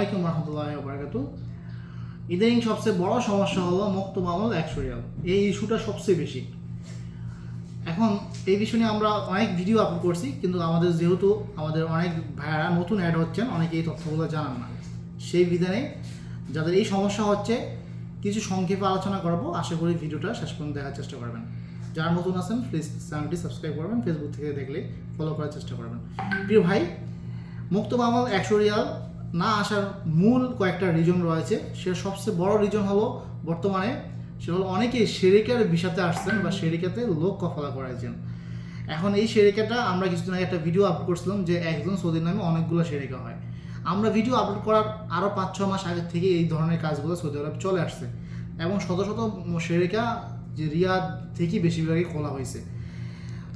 আলাইকুম রহমতুল্লাহ বারাকাতু ইদানিং সবচেয়ে বড় সমস্যা হলো মুক্ত মামল অ্যাকচুয়াল এই ইস্যুটা সবচেয়ে বেশি। এখন এই বিষয় নিয়ে আমরা অনেক ভিডিও আপলোড করছি, কিন্তু আমাদের যেহেতু আমাদের অনেক ভাইয়ারা নতুন অ্যাড হচ্ছেন, অনেকে এই তথ্যগুলো জানান না। সেই বিধানে যাদের এই সমস্যা হচ্ছে, কিছু সংক্ষেপে আলোচনা করব। আশা করি ভিডিওটা শেষ পর্যন্ত দেখার চেষ্টা করবেন। যারা নতুন আছেন প্লিজ চ্যানেলটি সাবস্ক্রাইব করবেন ফেসবুক থেকে দেখলে ফলো করার চেষ্টা করবেন। প্রিয় ভাই, মুক্ত মামল একশো রিয়াল না আসার মূল কয়েকটা রিজন রয়েছে। সে সবচেয়ে বড় রিজন হলো বর্তমানে, সে হলো অনেকেই শেরিকার বিষাতে আসছেন বা শেরিকাতে লোক কফলা করাইছেন। এখন এই শেরিকাটা আমরা কিছুদিন আগে একটা ভিডিও আপলোড করছিলাম যে একজন সৌদির নামে অনেকগুলো শেরিকা হয়। আমরা ভিডিও আপলোড করার আরও পাঁচ ছ মাস আগে থেকে এই ধরনের কাজগুলো সৌদি আরব চলে আসছে এবং শত শত শেরিকা যে রিয়াদ থেকেই বেশিরভাগই খোলা হয়েছে।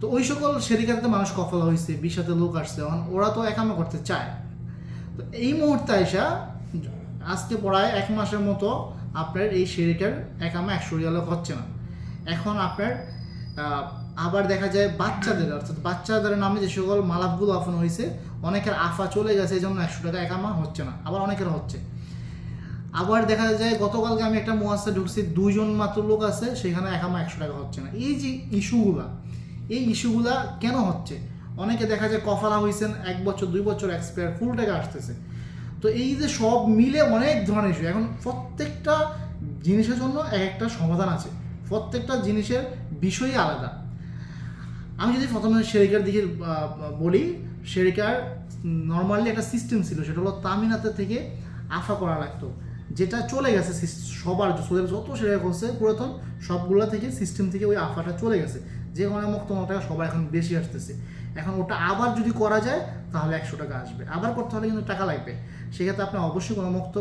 তো ওই সকল সেরিকাতে মানুষ কফলা হয়েছে বিশাতে লোক আসছে। এখন ওরা তো একামা করতে চায়। তো এই মুহূর্তে আইসা আজকে পড়ায় এক মাসের মতো আপনার এই শেরিকার একামা একশো রিয়ালে হচ্ছে না। এখন আপনার আবার দেখা যায় বাচ্চাদের, অর্থাৎ বাচ্চাদের নামে যে সকল মালাপগুলো আফানো হয়েছে অনেকের আফা চলে গেছে, এই জন্য একশো টাকা একামা হচ্ছে না, আবার অনেকের হচ্ছে। আবার দেখা যায় গতকালকে আমি একটা মোয়াসা ঢুকছি, দুইজন মাত্র লোক আছে, সেখানে একামা একশো টাকা হচ্ছে না। এই যে ইস্যুগুলা এই ইস্যুগুলা কেন হচ্ছে? অনেকে দেখা যায় কফালা হয়েছেন এক বছর, দুই বছর এক্সপায়ার ফুল টাকা আসতেছে। তো এই যে সব মিলে অনেক ধরনের ইস্যু এখন প্রত্যেকটা জিনিসের জন্য এক একটা সমাধান আছে। প্রত্যেকটা জিনিসের বিষয়ই আলাদা। আমি যদি প্রথমে শেরিকার দিকে বলি শেরিকার নর্মালি একটা সিস্টেম ছিল, সেটা হলো তামিনাতে থেকে আফা করা লাগতো। যেটা চলে গেছে সবার সোদের যত শেরিকা করছে, পুরাতন, সবগুলা থেকে সিস্টেম থেকে ওই আফাটা চলে গেছে। যে কারণে মুক্ত টাকা সবার এখন বেশি আসতেছে। এখন ওটা আবার যদি করা যায়, তাহলে একশো টাকা আসবে। আবার করতে হলে কিন্তু টাকা লাগবে। সেক্ষেত্রে আপনি অবশ্যই কোনো মুক্ত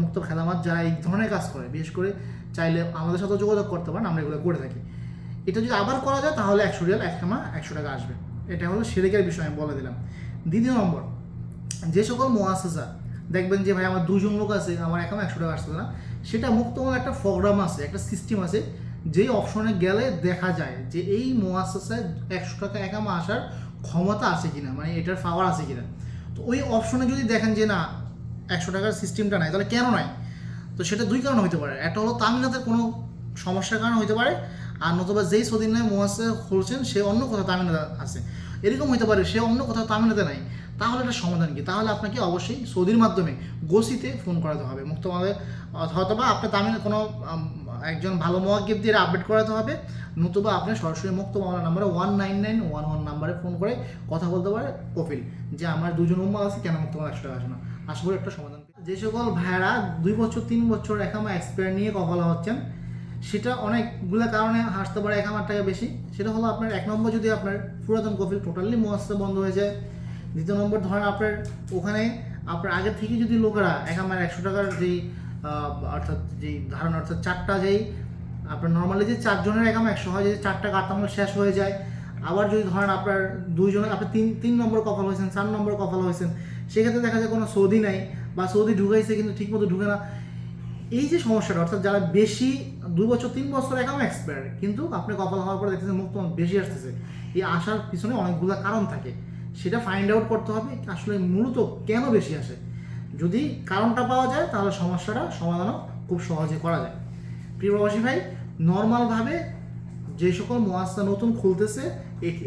মুক্ত খেলামাত যারা এই ধরনের কাজ করে, বিশেষ করে চাইলে আমাদের সাথে যোগাযোগ করতে পারেন, আমরা এগুলো করে থাকি। এটা যদি আবার করা যায়, তাহলে একশো রিয়াল, এক কামা একশো টাকা আসবে। এটা হলো সেরেকের বিষয়, আমি বলে দিলাম। দ্বিতীয় নম্বর, যে সকল মোয়াসেসা, দেখবেন যে ভাই আমার দুজন লোক আছে, আমার এখন একশো টাকা আসছে না। সেটা মুক্ত একটা প্রোগ্রাম আছে, একটা সিস্টেম আছে যেই অপশনে গেলে দেখা যায় যে এই মোয়াসেসায় একশো টাকা একামা আসার ক্ষমতা আছে কিনা মানে এটার পাওয়ার আছে কিনা। তো ওই অপশনে যদি দেখেন যে না, একশো টাকার সিস্টেমটা নাই, তাহলে কেন নাই? তো সেটা দুই কারণে হতে পারে। একটা হলো তামিলনাথের কোনো সমস্যার কারণে হতে পারে, আর নতুবা যেই সদিন নয় মোয়াসে খুলছেন, সে অন্য কোথাও তামিলনাথে আছে। এরকম হতে পারে, সে অন্য কোথাও তামিলনাথে নাই। তাহলে এটা সমাধান কি? তাহলে আপনাকে অবশ্যই সৌদির মাধ্যমে গোসিতে ফোন করাতে হবে। মুক্তভাবে, অথবা আপনি তামিল কোনো একজন ভালো মোয়াগিব দিয়ে আপডেট করাতে হবে। নতুবা আপনি সরাসরি মুক্ত মামলা নাম্বারে one nine nine one one নাম্বারে ফোন করে কথা বলতে পারে কপিল, যে আমার দুজন উম্মা আছে, কেন মুক্ত একশো টাকা আসে না? আশা করি একটা সমাধান যে সকল ভাইয়ারা দুই বছর, তিন বছর একামা এক্সপায়ার নিয়ে কফলা হচ্ছেন সেটা অনেকগুলো কারণে হাসতে পারে এক হাজার টাকা বেশি। সেটা হলো আপনার এক নম্বর যদি আপনার পুরাতন কফিল টোটালি মোয়াসা বন্ধ হয়ে যায়, দ্বিতীয় নম্বর ধরেন আপনার ওখানে, আপনার আগে থেকে যদি লোকেরা এক আমার একশো টাকার যেই অর্থাৎ যেই ধারণা, অর্থাৎ চারটা যেই, আপনার নর্মালি যে চারজনের একাম একশো হয় যদি চারটা কাটামো শেষ হয়ে যায়। আবার যদি ধরেন আপনার দুইজনের, আপনি তিন তিন নম্বর কপাল হয়েছেন, চার নম্বর কপাল হয়েছেন, সেক্ষেত্রে দেখা যায় কোনো সৌদি নাই বা সৌদি ঢুকাইছে কিন্তু ঠিকমতো ঢুকে না। এই যে সমস্যাটা, অর্থাৎ যারা বেশি, দুই বছর, তিন বছর একাম এক্সপায়ার কিন্তু আপনি কপাল হওয়ার পরে দেখতেছেন মুক্ত বেশি আসতেছে। এই আসার পিছনে অনেকগুলো কারণ থাকে। সেটা ফাইন্ড আউট করতে হবে, আসলে মূলত কেন বেশি আসে? যদি কারণটা পাওয়া যায়, তাহলে সমস্যাটা সমাধানও খুব সহজে করা যায়। প্রিয় প্রবাসী ভাই নর্মালভাবে যে সকল মোয়াসা নতুন খুলতেছে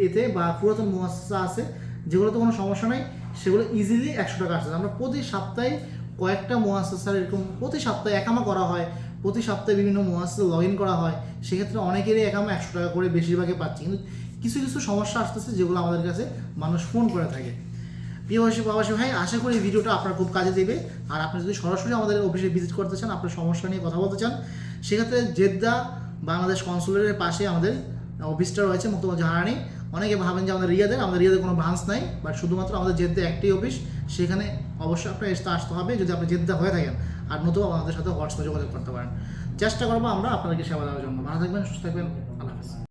এতে বা পুরাতন মোয়াসা আছে, যেগুলোতে কোনো সমস্যা নাই, সেগুলো ইজিলি একশো টাকা আসছে। আমরা প্রতি সপ্তাহে কয়েকটা মোয়াসার এরকম প্রতি সপ্তাহে একামা করা হয়, প্রতি সপ্তাহে বিভিন্ন মোয়াসা লগ ইন করা হয়, সেক্ষেত্রে অনেকেরই একামা একশো টাকা করে বেশিরভাগে পাচ্ছে। কিন্তু কিছু কিছু সমস্যা আসতেছে, যেগুলো আমাদের কাছে মানুষ ফোন করে থাকে। প্রিয়বাসী প্রবাসী ভাই, আশা করি ভিডিওটা আপনার খুব কাজে দেবে। আর আপনি যদি সরাসরি আমাদের অফিসে ভিজিট করতে চান, আপনার সমস্যা নিয়ে কথা বলতে চান, সেক্ষেত্রে জেদ্দা বাংলাদেশ কনসুলেটের পাশে আমাদের অফিসটা রয়েছে মুক্তমা জাহারানি অনেকে ভাবেন যে আমাদের রিয়াদের আমাদের রিয়াদের কোনো ব্রাঞ্চ নাই বাট শুধুমাত্র আমাদের জেদ্দা একটি অফিস সেখানে অবশ্যই আপনার এসে আসতে হবে যদি আপনি জেদ্দা হয়ে থাকেন। আর নতুবা আমাদের সাথে হোয়াটসঅ্যাপে যোগাযোগ করতে পারেন। চেষ্টা করব আমরা আপনাদেরকে সেবা দেওয়ার জন্য। ভালো থাকবেন, সুস্থ থাকবেন।